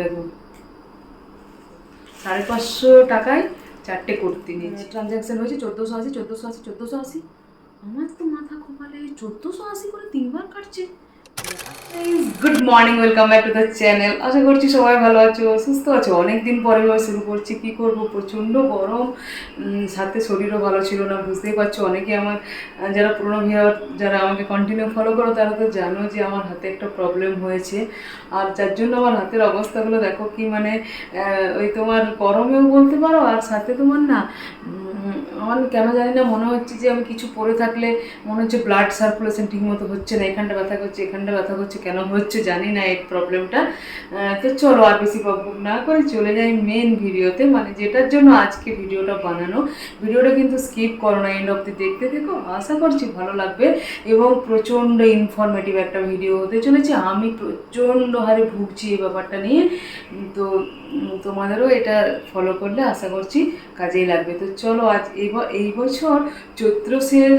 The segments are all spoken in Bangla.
দেখো, সাড়ে পাঁচশো টাকায় চারটে কুর্তি নিয়েছি। ট্রানজ্যাকশন হয়েছে চোদ্দোশো আশি চোদ্দোশো আশি চোদ্দোশো আশি। আমার তো মাথা খোপালে চোদ্দোশো আশি করে তিনবার কাটছে। Good morning welcome back to the channel আশা করছি সবাই ভালো আছো, সুস্থ আছো? অনেকদিন পরে শুরু করছি। কি করব? প্রচণ্ড গরম। সাথে শরীরও ভালো ছিল না, বুঝতেই পারছ। অনেকে আমার যারা পুরোনো ভিউয়ার, যারা আমাকে কন্টিনিউ ফলো করো, তারা তো জানো যে আমার হাতে একটা প্রবলেম হয়েছে। আর যার জন্য আমার হাতের অবস্থাগুলো দেখো কি মানে ওই তোমার গরমেও বলতে পারো, আর সাথে তোমার না আমার কেন জানি না মনে হচ্ছে যে আমি কিছু পরে থাকলে মনে হচ্ছে ব্লাড সার্কুলেশন ঠিকমতো হচ্ছে না, এখানটা ব্যথা করছে, এখানটা ব্যথা করছে, কেন হচ্ছে জানি না এই প্রবলেমটা তো চলো আর বেশি বকবক না করে চলে যাই মেন ভিডিওতে মানে যেটার জন্য আজকে ভিডিওটা বানানো। ভিডিওটা কিন্তু স্কিপ করো না এন্ড অব্দি দেখতে দেখো আশা করছি ভালো লাগবে এবং প্রচণ্ড ইনফরমেটিভ একটা ভিডিও হতে চলেছে। আমি প্রচণ্ড হারে ভুগছি এই ব্যাপারটা নিয়ে। তো তোমাদেরও এটা ফলো করলে আশা করছি কাজেই লাগবে। তো চলো আজ এই বছর চৈত্র সেল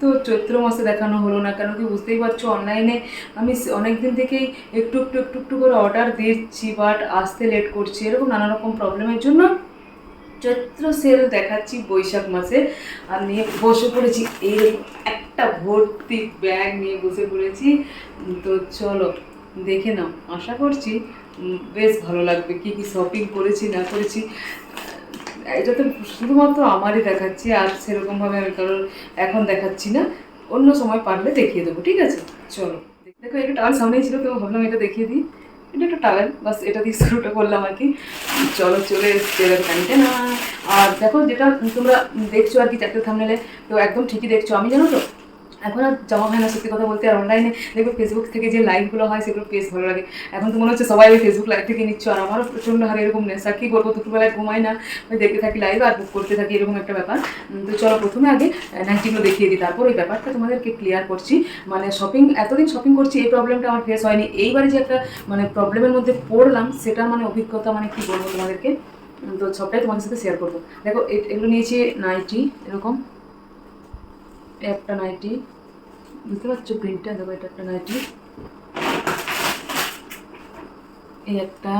তো চৈত্র মাসে দেখানো হলো না। কেন কি বুঝতেই পারছ, অনলাইনে আমি অনেক দিন থেকেই একটু একটু একটু একটু করে অর্ডার দিচ্ছি বাট আসতে লেট করছি। এরকম নানা রকম প্রবলেমের জন্য চৈত্র সেল দেখাচ্ছি বৈশাখ মাসে। আর নিয়ে বসে পড়েছি, এই একটা ভর্তি ব্যাগ নিয়ে বসে পড়েছি। তো চলো, দেখে নাও। আশা করছি বেশ ভালো লাগবে। কি কি শপিং করেছি, না করেছি। এটা তো শুধুমাত্র আমারই দেখাচ্ছি, আর সেরকমভাবে আমি কারোর এখন দেখাচ্ছি না। অন্য সময় পারলে দেখিয়ে দেবো, ঠিক আছে? চলো, দেখো, একটা টাওয়ার সামনেই ছিল, তো ভাবলাম এটা দেখিয়ে দিই। এটা একটা টাওয়েল, বাস এটা দিয়ে শুরুটা করলাম আর কি। চলো, চলে এসছে না আর দেখো, যেটা তোমরা দেখছ আর কি, চারটে থামনেলে তো একদম ঠিকই দেখছ। আমি জানো তো? এখন আর যাওয়া হয় না, সত্যি কথা বলতে, আর অনলাইনে দেখবে ফেসবুক থেকে যে লাইভগুলো হয়, সেগুলো বেশ ভালো লাগে। এখন তো মনে হচ্ছে সবাই ওই ফেসবুক লাইভ থেকে নিচ্ছ, আর আমারও প্রচণ্ড হারে এরকম নেশা। কী করব দুপুরবেলায় ঘুমাই না, ওই দেখতে থাকি লাইভ আর বুক করতে থাকি, এরকম একটা ব্যাপার। তো চলো প্রথমে আগে নাইটিগুলো দেখিয়ে দিই, তারপর ওই ব্যাপারটা তোমাদেরকে ক্লিয়ার করছি। মানে শপিং এতদিন শপিং করছি, এই প্রবলেমটা আমার ফেস হয়নি। এইবারে যে একটা মানে প্রবলেমের মধ্যে পড়লাম, সেটা মানে অভিজ্ঞতা মানে কি বলব তোমাদেরকে? তো সবটাই তোমাদের সাথে শেয়ার করব। দেখো এগুলো নিয়েছি নাইটি এরকম। একটা নাইটি বুঝতে পারছ প্রিন্টটা দেখো, এটা একটা নাইটি এই একটা।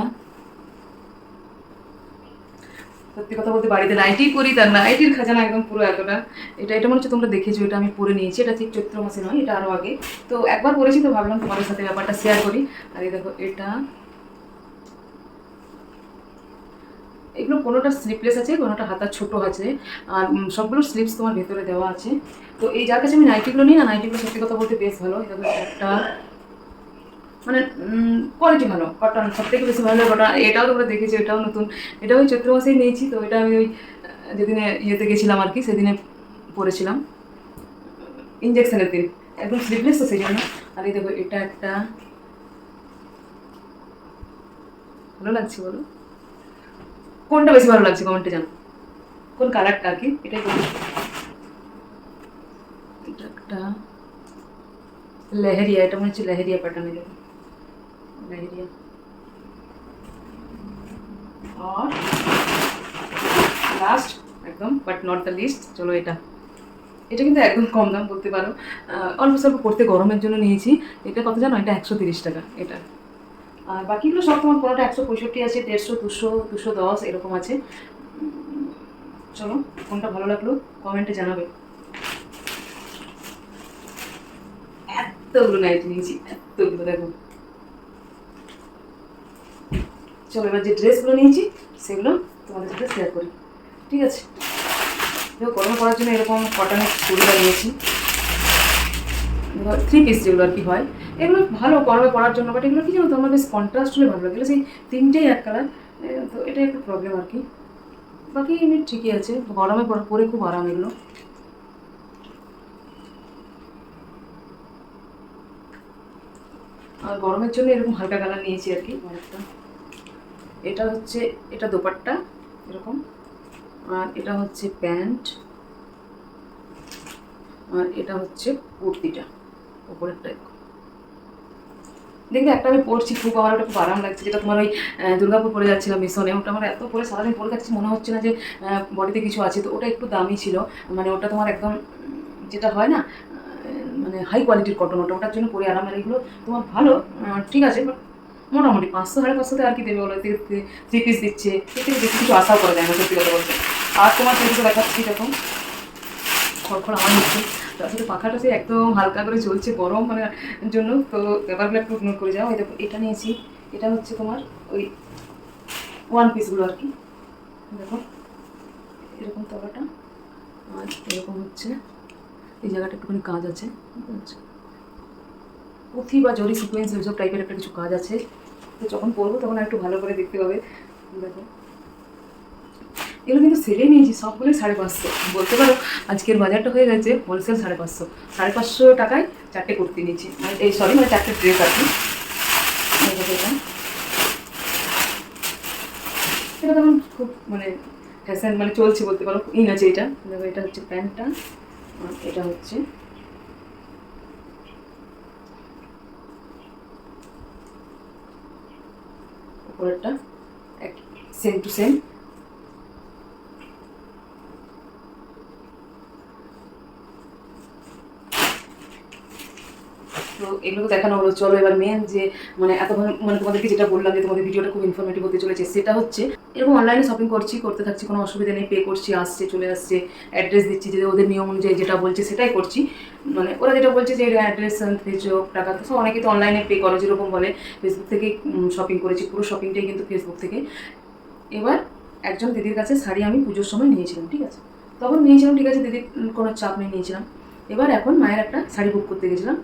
সত্যি কথা বলতে বাড়িতে নাইটি করি তার নাইটির খাজানা একদম পুরো এতটা। এটা এটা মনে হচ্ছে তোমরা দেখেছ, এটা আমি পরে নিয়েছি। এটা ঠিক চৈত্র মাসে নয়, এটা আরও আগে। তো একবার পরেছি, তো ভাবলাম তোমাদের সাথে ব্যাপারটা শেয়ার করি। আর এই দেখো, এটা এগুলো কোনোটা স্লিপলেস আছে, কোনোটা হাতা ছোটো আছে, আর সবগুলো স্লিপস তোমার ভেতরে দেওয়া আছে। তো এই যার কাছে আমি নাইটিগুলো নিই, না নাইটিগুলো সত্যি কথা বলতে বেশ ভালো। একটা মানে কোয়ালিটি ভালো। কটন সব থেকে বেশি ভালো কটন এটাও তোমরা দেখেছ, এটাও নতুন। এটাও ওই চৈত্র মাসেই নিয়েছি, তো এটা আমি ওই যেদিনে ইয়েতে গেছিলাম আর কি, সেদিনে পরেছিলাম। ইঞ্জেকশনের দিন। একদম স্লিপলেস তো সেই জন্য। আর এই দেখো, এটা একটা, ভালো লাগছে বলো। কোনটা বেশি ভালো লাগছে কমেন্টে জানো কোন কালারটা আর কি? এটাই এটা একটা লেহেরিয়া এটা মনে হচ্ছে লেহেরিয়া প্যাটার্নে দেখো লেহেরিয়া। আর লাস্ট একদম বাট নট দ্য লিস্ট চলো এটা। এটা কিন্তু একদম কম দাম বলতে পারো। অল্প স্বল্প পড়তে গরমের জন্য নিয়েছি। এটা কত জানো? এটা একশো তিরিশ টাকা এটা। আর বাকিগুলো সব তোমার কোনোটা একশো পঁয়ষট্টি আছে, দেড়শো, দুশো দুশো দশ, এরকম আছে। চলো, কোনটা ভালো লাগল কমেন্টে জানাবে। এতগুলো নাইটি নিয়েছি, এতগুলো, দেখো। চলো, এবার যে ড্রেসগুলো নিয়েছি, সেগুলো তোমাদের সাথে শেয়ার করি। ঠিক আছে? দেখো, গরমে করার জন্য এরকম কটনের চুড়িদার নিয়েছি। থ্রি পিস যেগুলো আর কি হয়। এগুলো ভালো গরমে পড়ার জন্য বাট এগুলো কি জানো তো, আমার বেশ কন্ট্রাস্ট হলে ভালো লাগে। সেই তিনটেই এক কালার তো এটা একটু প্রবলেম আর কি। বাকি এমনি ঠিকই আছে, গরমে পর- খুব আরাম এগুলো। আর গরমের জন্য এরকম হালকা কালার নিয়েছি আর কি, অনেকটা। এটা হচ্ছে, এটা দোপাট্টা, এরকম। আর এটা হচ্ছে প্যান্ট। আর এটা হচ্ছে কুর্তিটা এরকম। দেখবে একটা আমি পড়ছি, খুব আমার ওটা খুব আরাম লাগছে, যেটা তোমার ওই দুর্গাপুর পরে যাচ্ছিলাম মিশনে। ওটা আমার এত পরে সারাদিন পরে যাচ্ছি মনে হচ্ছে না যে বডিতে কিছু আছে। তো ওটা একটু দামি ছিল। মানে ওটা তোমার একদম, যেটা হয় না মানে হাই কোয়ালিটির কটন ওটা, ওটার জন্য পরে আরাম, আর এগুলো তোমার ভালো ঠিক আছে মোটামুটি পাঁচশো, সাড়ে পাঁচশোতে আর কি দেবে বলো? থ্রি পিস দিচ্ছে থেকে বেশি কিছু আশাও করা যায় না, সত্যি কথা বলতে। আর তোমার সেদিকে দেখাচ্ছি দেখো। খড়খড় আমার সাথে পাখাটা সে একদম হালকা করে চলছে গরম মানে জন্য, তো ব্যাপারগুলো একটু ইগনোর করে যাও। দেখো, এটা নিয়েছি। এটা হচ্ছে তোমার ওই ওয়ান পিসগুলো আর কি। দেখো, এরকম তলাটা আর এরকম হচ্ছে। এই জায়গাটা একটুখানি কাজ আছে? পুঁথি বা জরি সিকোয়েন্স ওইসব টাইপের একটা কিছু কাজ আছে। তো যখন পরবো তখন একটু ভালো করে দেখতে পাবে দেখো। এগুলো কিন্তু সেলে নিয়েছি সবগুলোই সাড়ে পাঁচশো। বলতে পারো, আজকের বাজারটা হয়ে গেছে হোলসেল সাড়ে পাঁচশো। সাড়ে পাঁচশো টাকায় চারটে কুর্তি নিয়েছি। মানে এই সরি মানে চারটে ড্রেস আর কি। এটা। তখন খুব মানে ফ্যাশন মানে চলছে বলতে পারো ইন আছে এটা। দেখো, এটা হচ্ছে প্যান্টটা এটা হচ্ছে। উপরেরটা এক সেম টু সেম তো এগুলো দেখানো হলো। চলো এবার মেন যে মানে এত মানে তোমাদেরকে যেটা বললাম যে তোমাদের ভিডিওটা খুব ইনফরমেটিভ হতে চলেছে, সেটা হচ্ছে এরকম অনলাইনে শপিং করছি, করতে থাকছি, কোনো অসুবিধা নেই পে করছি, আসছে, চলে আসছে অ্যাড্রেস দিচ্ছি, যে ওদের নিয়ম অনুযায়ী যেটা বলছে সেটাই করছি। মানে ওরা যেটা বলছে যে অ্যাড্রেস ভেজো টাকা, তো অনেকে তো অনলাইনে পে করো, যেরকম বলে ফেসবুক থেকেই শপিং করেছি, পুরো শপিংটাই কিন্তু ফেসবুক থেকে। এবার একজন দিদির কাছে শাড়ি আমি পুজোর সময় নিয়েছিলাম, ঠিক আছে? তখন নিয়েছিলাম, ঠিক আছে, দিদির কোনো চাপ নেই, নিয়েছিলাম। এবার এখন মায়ের একটা শাড়ি বুক করতে গেছিলাম।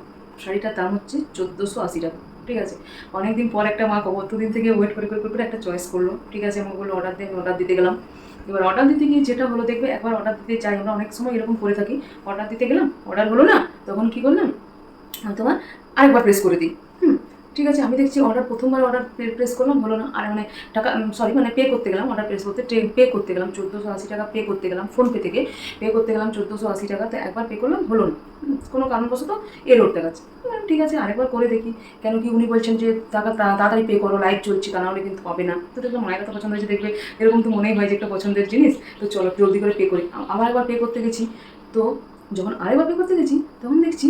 শাড়িটার দাম হচ্ছে চোদ্দোশো আশি টাকা, ঠিক আছে? অনেকদিন পর একটা মা কতদিন থেকে ওয়েট করে করে করে একটা চয়েস করল, ঠিক আছে? আমি বলল অর্ডার দিয়ে অর্ডার দিতে গেলাম। এবার অর্ডার দিতে গিয়ে যেটা হলো, দেখবে একবার অর্ডার দিতে চাই আমরা, অনেক সময় এরকম করে থাকি। অর্ডার দিতে গেলাম অর্ডার হলো না, তখন কী করলাম? তোমার আরেকবার প্রেস করে দিই। ঠিক আছে, আমি দেখছি অর্ডার প্রথমবার অর্ডার প্রেস করলাম, হলো না। আর মানে টাকা সরি মানে পে করতে গেলাম অর্ডার প্রেস করতে পে করতে গেলাম, চোদ্দোশো আশি টাকা পে করতে গেলাম ফোনপে থেকে। পে করতে গেলাম চোদ্দোশো আশি টাকা, তো একবার পে করলাম, হলো না। কোনো কারণবশত এরোর দেখাচ্ছে। ঠিক আছে, আরেকবার করে দেখি। কেন কি উনি বলছেন যে, টাকা তাড়াতাড়ি পে করো লাইভ চলছে তা নাহলে কিন্তু হবে না। তো দেখলাম মায়ের কথা পছন্দ হয়েছে, দেখবে এরকম তো মনেই হয় যে, একটা পছন্দের জিনিস। তো চলো, জলদি করে পে করি। আবার একবার পে করতে গেছি। তো যখন আরেকবার পে করতে গেছি, তখন দেখছি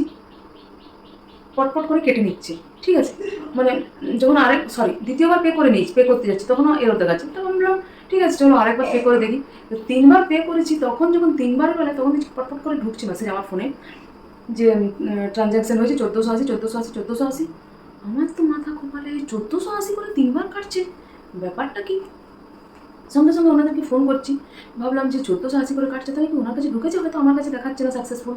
পটপট করে কেটে নিচ্ছে। ঠিক আছে। মানে যখন আরেক সরি দ্বিতীয়বার পে করে নিয়েছি পে করতে যাচ্ছি তখন এরও দেখাচ্ছে। তখন বললাম, ঠিক আছে, চলো আরেকবার পে করে দেখি। তিনবার পে করেছি, তখন যখন তিনবার বেলা, তখন কিছু পটপট করে ঢুকছে মেসেজ আমার ফোনে যে ট্রানজ্যাকশন হয়েছে চোদ্দোশো আশি চোদ্দোশো আশি চোদ্দোশো আশি। আমার তো মাথা কপালে চোদ্দোশো আশি করে তিনবার কাটছে। ব্যাপারটা কি? সঙ্গে সঙ্গে ওনাদেরকে ফোন করছি। ভাবলাম যে চোদ্দোশো আশি করে কাটছে তাই কি ওনার কাছে ঢুকেছে? হয়তো আমার কাছে দেখাচ্ছে না সাকসেসফুল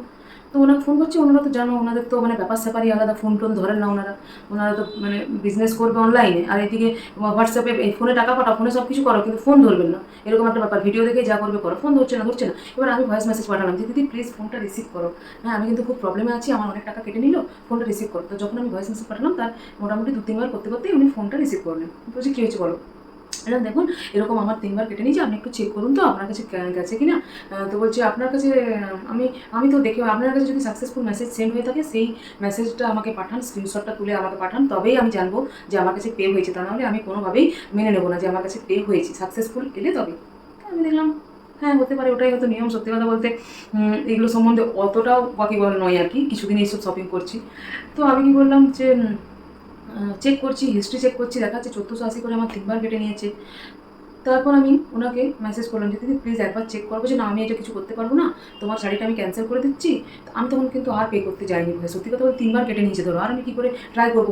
তো ওনাকে ফোন করছি, ওনারা তো জানো, ওনাদের তো মানে ব্যাপার স্যাপারই আলাদা ফোন টোন ধরেন না ওনারা। ওনারা তো মানে বিজনেস করবে অনলাইনে আর এদিকে হোয়াটসঅ্যাপে ফোনে টাকা পাঠাও ফোনে সব কিছু করো, কিন্তু ফোন ধরবেন না। এরকম একটা ব্যাপার ভিডিও দেখে যা করবে করো ফোন ধরছে না ধরছে না। এবার আমি ভয়েস মেসেজ পাঠালাম যে দিদি প্লিজ ফোনটা রিসিভ করো। হ্যাঁ আমি কিন্তু খুব প্রবলেমে আছি, আমার অনেক টাকা কেটে নিল ফোনটা রিসিভ করো। তো যখন আমি ভয়েস মেসেজ পাঠালাম, তার মোটামুটি দু তিনবার করতে করতেই উনি ফোনটা রিসিভ করলেন। বলছি, কী হয়েছে বলো? এরকম দেখুন, এরকম আমার তিনবার কেটে নিয়েছি, আপনি একটু চেক করুন তো, আপনার কাছে গেছে কি না তো বলছি, আপনার কাছে, আমি আমি তো দেখে, আপনার কাছে যদি সাকসেসফুল মেসেজ সেন্ড হয়ে থাকে, সেই মেসেজটা আমাকে পাঠান স্ক্রিনশটটা তুলে আমাকে পাঠান, তবেই আমি জানব যে আমার কাছে পে হয়েছে। তা নাহলে আমি কোনোভাবেই মেনে নেব না যে আমার কাছে পে হয়েছে। সাকসেসফুল এলে তবে। আমি দেখলাম হ্যাঁ হতে পারে, ওটাই হয়তো নিয়ম। সত্যি কথা বলতে এগুলো সম্বন্ধে অতটাও ওয়াকিবল নয় আর কি, কিছুদিন এইসব শপিং করছি। তো আমি কি বললাম যে চেক করছি হিস্ট্রি চেক করছি, দেখাচ্ছে চোদ্দোশো আশি করে আমার তিনবার কেটে নিয়েছে। তারপর আমি ওনাকে মেসেজ করলাম যে, দিদি প্লিজ একবার চেক করব যে না, আমি এটা কিছু করতে পারব না। তোমার শাড়িটা আমি ক্যান্সেল করে দিচ্ছি। আমি তখন কিন্তু আর পে করতে যাইনি ভাই সত্যি কথা বলতে তিনবার কেটে নিয়েছে ধরো। আর আমি কী করে ট্রাই করব?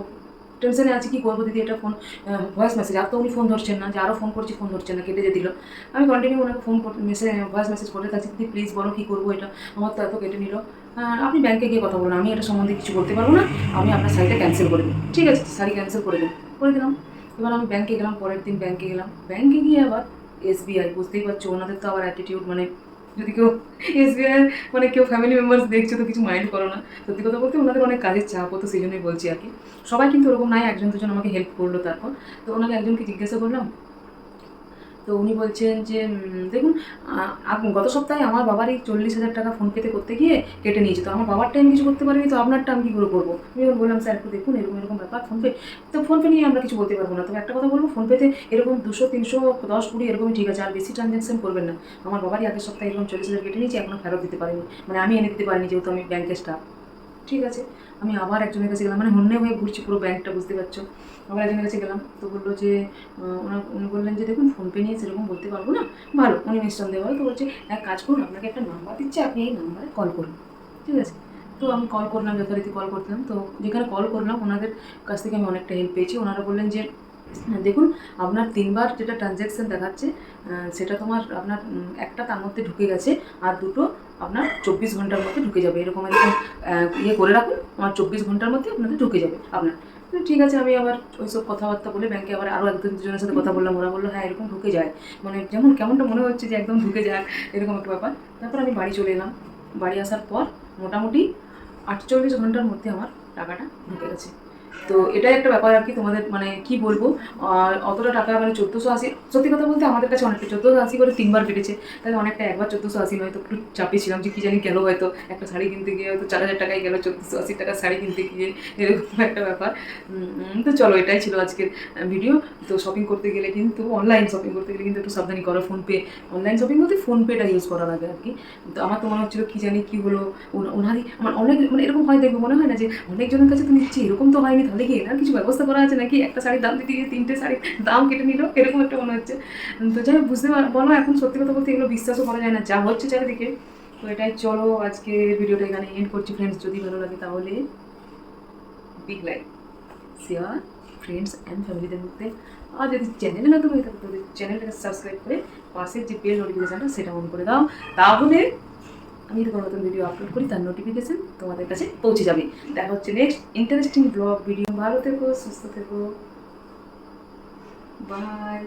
টেনশনে আছি, কী করব? দিদি, এটা ফোন ভয়েস মেসেজ আর তো উনি ফোন ধরছেন না, যে আরও ফোন করছি ফোন ধরছেন না, কেটে যে দিল। আমি কন্টিনিউ ওনাকে ফোন মেসেজ ভয়েস মেসেজ করে থাকছি দিদি প্লিজ বলো কী করব এটা? আমার তো এত কেটে নিল। আপনি ব্যাংকে গিয়ে কথা বলুন, আমি এটা সম্বন্ধে কিছু বলতে পারব না, আমি আপনার শাড়িটা ক্যান্সেল করে দিই ঠিক আছে শাড়ি ক্যান্সেল করে দিন করে দিলাম। এবার আমি ব্যাংকে গেলাম, পরের দিন ব্যাংকে গেলাম। ব্যাংকে গিয়ে আবার এসবিআই বুঝতেই পারছ, ওনাদের তো আবার অ্যাটিটিউড মানে যদি কেউ এসবিআই মানে কেউ ফ্যামিলি মেম্বার্স দেখছ তো কিছু মাইন্ড করো না। সত্যি কথা বলতে ওনাদের অনেক কাজের চাপ হতো সেই জন্যই বলছি আর কি। সবাই কিন্তু ওরকম নাই, একজন দুজন আমাকে হেল্প করল তারপর। তো ওনাকে একজনকে জিজ্ঞাসা করলাম তো উনি বলছেন যে দেখুন গত সপ্তাহে আমার বাবার এই চল্লিশ হাজার টাকা ফোনপেতে করতে গিয়ে কেটে নিয়েছে। তো আমার বাবারটা আমি কিছু করতে পারিনি, তো আপনারটা আমি কী করে করব? আমি বললাম, স্যার, একটু দেখুন, এরকম এরকম ব্যাপার ফোনপে তো ফোনপে নিয়ে আমরা কিছু বলতে পারব না। তবে একটা কথা বলব ফোনপেতে এরকম দুশো, তিনশো, দশ, কুড়ি, এরকমই ঠিক আছে, আর বেশি ট্রানজ্যাকশন করবেন না। আমার বাবারই আগের সপ্তাহে এরকম চল্লিশ হাজার কেটে নিয়েছি এখনও ফেরত দিতে পারিনি। মানে আমি এনে দিতে পারিনি, যেহেতু আমি ব্যাংকের স্টাফ ঠিক আছে? আমি আবার একজনের কাছে গেলাম মানে হন্যে হয়ে ঘুরছি পুরো ব্যাংকটা, বুঝতে পারছ? আবার একজনের কাছে গেলাম, তো বলল যে ওনার উনি বললেন যে, দেখুন ফোনপে নিয়ে সেরকম বলতে পারব না। ভালো, উনি নিঃসন্দেহ ভালো তো বলছে, এক কাজ করুন, আপনাকে একটা নাম্বার দিচ্ছে, আপনি এই নাম্বারে কল করুন। ঠিক আছে? তো আমি কল করলাম, যথারীতি কল করতাম। তো যেখানে কল করলাম, ওনাদের কাছ থেকে আমি অনেকটা হেল্প পেয়েছি। ওনারা বললেন যে, দেখুন, আপনার তিনবার যেটা ট্রানজ্যাকশন দেখাচ্ছে সেটা তোমার, আপনার একটা তার মধ্যে ঢুকে গেছে, আর দুটো আপনার চব্বিশ ঘণ্টার মধ্যে ঢুকে যাবে। এরকম এরকম ইয়ে করে রাখুন, আমার চব্বিশ ঘণ্টার মধ্যে আপনাদের ঢুকে যাবে আপনার ঠিক আছে, আমি আবার ওইসব কথাবার্তা বলে ব্যাংকে আবার আরও এক দুজনের সাথে কথা বললাম। ওরা বলল হ্যাঁ এরকম ঢুকে যায়। মানে যেমন কেমনটা মনে হচ্ছে যে একদম ঢুকে যায়, এরকম একটা ব্যাপার। তারপর আমি বাড়ি চলে এলাম। বাড়ি আসার পর মোটামুটি আটচল্লিশ ঘণ্টার মধ্যে আমার টাকাটা ঢুকে গেছে। তো এটাই একটা ব্যাপার আর কি তোমাদের মানে কি বলব? আর অতটা টাকা মানে চোদ্দোশো আশি, সত্যি কথা বলতে আমাদের কাছে অনেকটা চোদ্দোশো আশি করে তিনবার কেটেছে। তাহলে অনেকটা একবার চোদ্দোশো আশি নয়, তো একটু চাপে ছিলাম যে কি জানি গেলো হয়তো। একটা শাড়ি কিনতে গিয়ে হয়তো চার হাজার টাকায় গেলো চোদ্দোশো আশি টাকা শাড়ি কিনতে গিয়ে, এরকম একটা ব্যাপার। তো চলো এটাই ছিল আজকের ভিডিও তো শপিং করতে গেলে কিন্তু অনলাইন শপিং করতে গেলে কিন্তু একটু সাবধানি করো ফোনপে। অনলাইন শপিং বলতে ফোনপেটা ইউজ করা লাগে আর কি। তো আমার তো মনে হচ্ছিল কি জানি কি হলো ওনা- ওনারই আমার অনেক মানে এরকম হয় দেখব, মনে হয় না যে অনেকজনের কাছে তো নিচ্ছি, এরকম তো হয়নি তাহলে কি এনার কিছু ব্যবস্থা করা আছে নাকি? একটা শাড়ির দাম দিতে গিয়ে তিনটে শাড়ির দাম কেটে নিল? এরকম একটা মনে হচ্ছে। তো যাই হোক, বুঝতে বলো, এখন সত্যি কথা বলতে এগুলো বিশ্বাসও করা যায় না, যা হচ্ছে চারিদিকে। তো এটাই চলো, আজকে ভিডিওটা এখানে এন্ড করছি ফ্রেন্ডস যদি ভালো লাগে তাহলে big like share friends and ফ্যামিলিদের মধ্যে। আর যদি চ্যানেলে নতুন হয়ে থাকে, তাহলে চ্যানেলটাকে সাবস্ক্রাইব করে পাশের যে বেল নোটিফিকেশানটা সেটা অন করে দাও। তাহলে আমি যদি কোনো নতুন ভিডিও আপলোড করি, তার নোটিফিকেশান তোমাদের কাছে পৌঁছে যাবে। দেখা হচ্ছে নেক্সট ইন্টারেস্টিং ব্লগ ভিডিও ভালো থেকো, সুস্থ থেকো। বাই